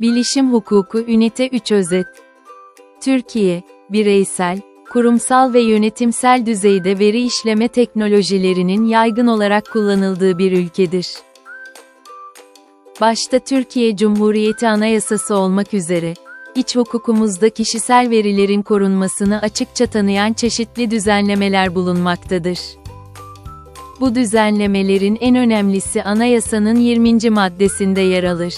Bilişim Hukuku Ünite 3 Özet Türkiye, bireysel, kurumsal ve yönetimsel düzeyde veri işleme teknolojilerinin yaygın olarak kullanıldığı bir ülkedir. Başta Türkiye Cumhuriyeti Anayasası olmak üzere, iç hukukumuzda kişisel verilerin korunmasını açıkça tanıyan çeşitli düzenlemeler bulunmaktadır. Bu düzenlemelerin en önemlisi anayasanın 20. maddesinde yer alır.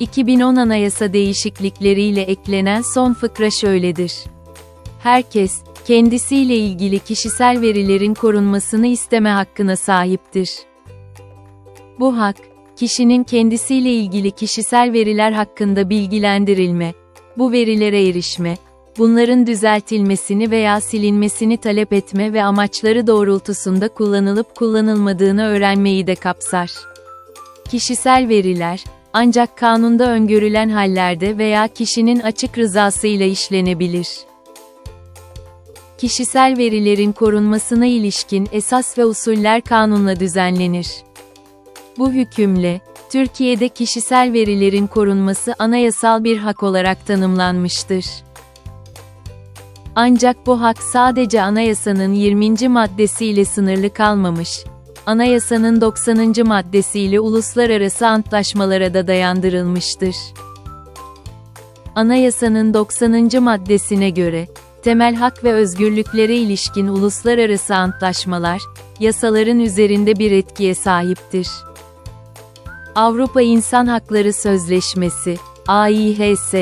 2010 anayasa değişiklikleriyle eklenen son fıkra şöyledir. Herkes, kendisiyle ilgili kişisel verilerin korunmasını isteme hakkına sahiptir. Bu hak, kişinin kendisiyle ilgili kişisel veriler hakkında bilgilendirilme, bu verilere erişme, bunların düzeltilmesini veya silinmesini talep etme ve amaçları doğrultusunda kullanılıp kullanılmadığını öğrenmeyi de kapsar. Kişisel veriler, ancak kanunda öngörülen hallerde veya kişinin açık rızasıyla işlenebilir. Kişisel verilerin korunmasına ilişkin esas ve usuller kanunla düzenlenir. Bu hükümle, Türkiye'de kişisel verilerin korunması anayasal bir hak olarak tanımlanmıştır. Ancak bu hak sadece anayasanın 20. maddesiyle sınırlı kalmamış, anayasanın 90. maddesiyle uluslararası antlaşmalara da dayandırılmıştır. Anayasanın 90. maddesine göre, temel hak ve özgürlüklere ilişkin uluslararası antlaşmalar, yasaların üzerinde bir etkiye sahiptir. Avrupa İnsan Hakları Sözleşmesi, AİHS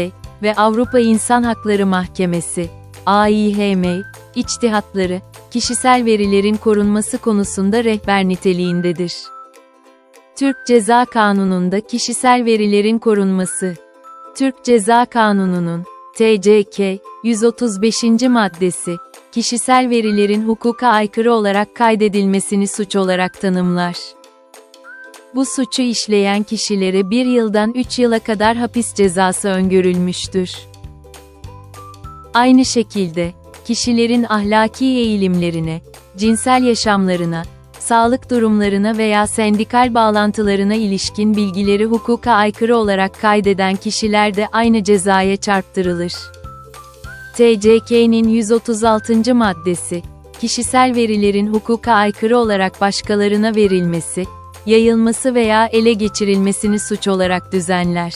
ve Avrupa İnsan Hakları Mahkemesi, AİHM, içtihatları, kişisel verilerin korunması konusunda rehber niteliğindedir. Türk Ceza Kanunu'nda kişisel verilerin korunması. Türk Ceza Kanunu'nun TCK 135. maddesi kişisel verilerin hukuka aykırı olarak kaydedilmesini suç olarak tanımlar. Bu suçu işleyen kişilere bir yıldan 3 yıla kadar hapis cezası öngörülmüştür. Aynı şekilde, kişilerin ahlaki eğilimlerine, cinsel yaşamlarına, sağlık durumlarına veya sendikal bağlantılarına ilişkin bilgileri hukuka aykırı olarak kaydeden kişiler de aynı cezaya çarptırılır. TCK'nin 136. maddesi, kişisel verilerin hukuka aykırı olarak başkalarına verilmesi, yayılması veya ele geçirilmesini suç olarak düzenler.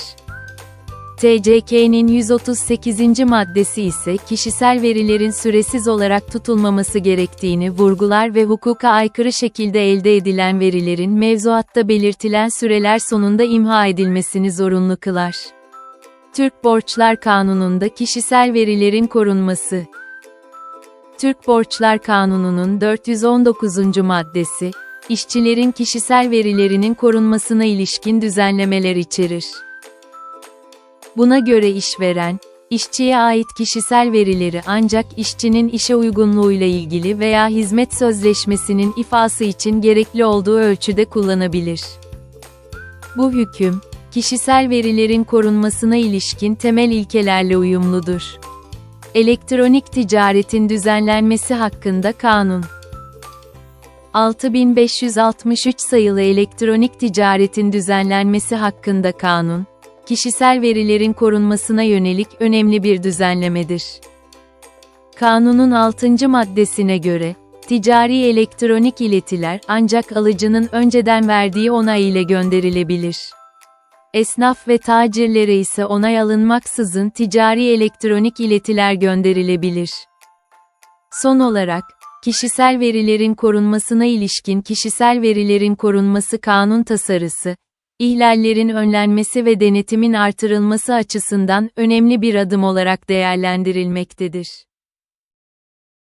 TCK'nin 138. maddesi ise kişisel verilerin süresiz olarak tutulmaması gerektiğini vurgular ve hukuka aykırı şekilde elde edilen verilerin mevzuatta belirtilen süreler sonunda imha edilmesini zorunlu kılar. Türk Borçlar Kanunu'nda kişisel verilerin korunması Türk Borçlar Kanunu'nun 419. maddesi, işçilerin kişisel verilerinin korunmasına ilişkin düzenlemeler içerir. Buna göre işveren, işçiye ait kişisel verileri ancak işçinin işe uygunluğuyla ilgili veya hizmet sözleşmesinin ifası için gerekli olduğu ölçüde kullanabilir. Bu hüküm, kişisel verilerin korunmasına ilişkin temel ilkelerle uyumludur. Elektronik ticaretin düzenlenmesi hakkında kanun 6563 sayılı elektronik ticaretin düzenlenmesi hakkında kanun, kişisel verilerin korunmasına yönelik önemli bir düzenlemedir. Kanunun 6. maddesine göre, ticari elektronik iletiler ancak alıcının önceden verdiği onay ile gönderilebilir. Esnaf ve tacirlere ise onay alınmaksızın ticari elektronik iletiler gönderilebilir. Son olarak, kişisel verilerin korunmasına ilişkin kişisel verilerin korunması kanun tasarısı, ihlallerin önlenmesi ve denetimin artırılması açısından önemli bir adım olarak değerlendirilmektedir.